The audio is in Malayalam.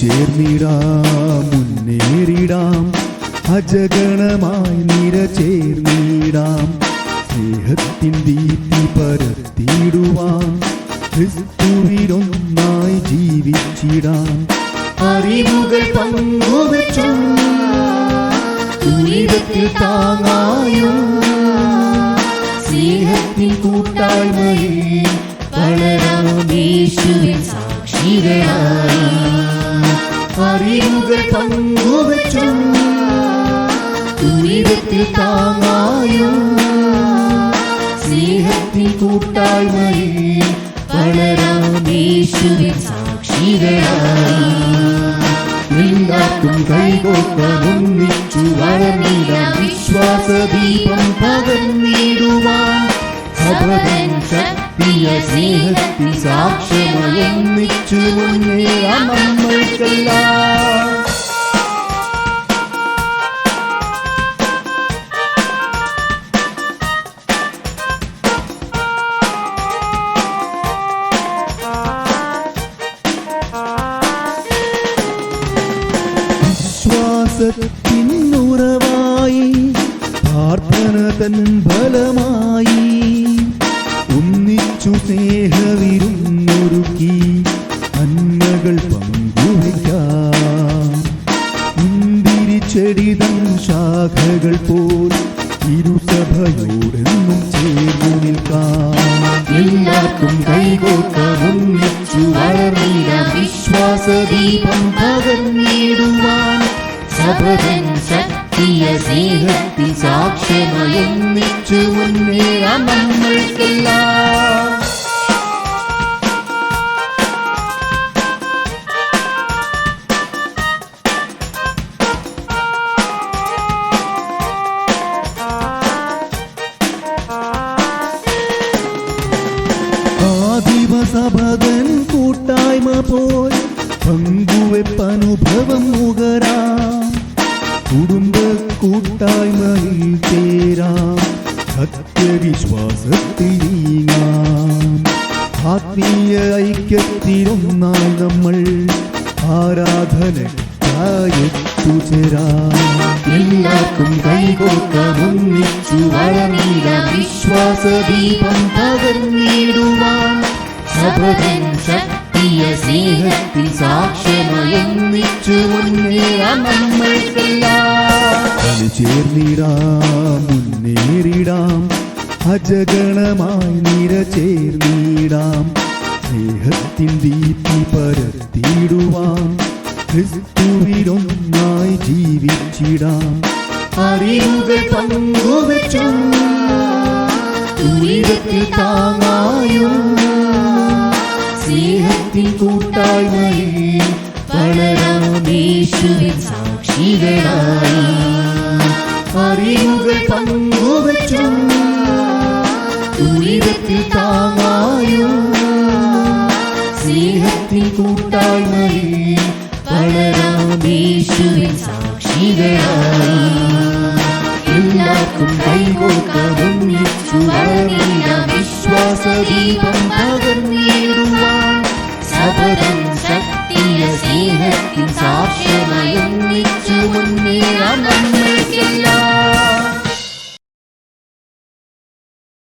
ചേർന്നിടാം മുന്നേറിടാം. അജഗണമായി നിര ചേർന്നിടാം. സ്നേഹത്തിൻ ദീപ്തി പരത്തിയിടുവാൻ ക്രിസ്തുവിലൊന്നായി ജീവിച്ചിടാം. അറിവുകൾ പങ്കുവച്ചു. ദുരിതത്തിൽ താങ്ങായും. സ്നേഹത്തിൻ കൂട്ടായ്മയിൽ വളരാം. യേശുവിൻ സാക്ഷികളായി. അറിവുകൾ പങ്കുവച്ചും ദുരിതത്തിൽ താങ്ങായും. സ്നേഹത്തിൽ കൂട്ടായ്മയിൽ വളരാം യേശുവിൻ സാക്ഷികളായി. എല്ലാവർക്കും കൈകോർക്കാം ഒന്നിച്ചു വളർന്നിടാം വിശ്വാസദീപം പകർന്നിടുവാൻ. സഭതൻ ശക്തിയ സ്നേഹത്തിൽ സാക്ഷ്യമായി ഒന്നിച്ചു മുന്നേറാം നമ്മൾക്കെല്ലാം വിശ്വാസത്തിനുറവായി പ്രാർത്ഥന തൻ ഫലമായി ഒന്നിച്ചു സ്നേഹവിരുന്നൊരുക്കി നന്മകൾ പങ്കുവയ്ക്കാം. മുന്തിരി തൻ ശാഖകൾ പോൽ ഇരുസഭയോടെന്നും ചേർന്നു നിൽക്കാം. എല്ലാവർക്കും കൈകോർക്കാം ഒന്നിച്ചു വളർന്നിടാം വിശ്വാസദീപം പകർന്നിടുവാൻ സഭതൻ ശക്തിയ സ്നേഹത്തിൽ സാക്ഷ്യമായി ഒന്നിച്ചു മുന്നേറാം നമ്മൾക്കെല്ലാം. ആദിവസഭതൻ കൂട്ടായ്മ പോൽ പങ്കുവെപ്പനുഭവം മുകരാം കുടുംബ കൂട്ടായ്മയിൽ ചേരാം. സത്യവിശ്വാസത്തിൽ ആത്മീയ ഐക്യത്തിലൊന്നായി നമ്മൾ ആരാധന എല്ലാവർക്കും കൈകോർക്കാം ഒന്നിച്ചു വിശ്വാസ വിശ്വാസദീപം പകർന്നിടുവാൻ. ശക്തിയ സ്നേഹത്തിൽ സാക്ഷ്യമായി ഒന്നിച്ചു മുന്നേറാം നമ്മൾക്കെല്ലാം. കളി ചേർന്നിടാം മുന്നേറിടാം അജഗണമായി നിര ചേർന്നിടാം. സ്നേഹത്തിൻ ദീപ്തി പരത്തിയിടുവാം ക്രിസ്തുവിലൊന്നായി ജീവിച്ചിടാം. അറിവുകൾ പങ്കുവച്ചും ദുരിതത്തിൽ താങ്ങായും കൂട്ടായ്മയിൽ വളരാമേശുവിൻ സാക്ഷികളായി. അറിവുകൾ പങ്കുവച്ചും. ദുരിതത്തിൽ താങ്ങായും? സ്നേഹത്തിൻ കൂട്ടായ്മയിൽ വളരാമേശുവിൻ സാക്ഷികളായി. എല്ലാവർക്കും കൈകോർക്കാം വിശ്വാസ ദീപം പകർന്നിടുവാൻ സഭതൻ ശക്തിയ സ്നേഹത്തിൻ സാക്ഷ്യമായി ഒന്നിച്ചു മുന്നേറാം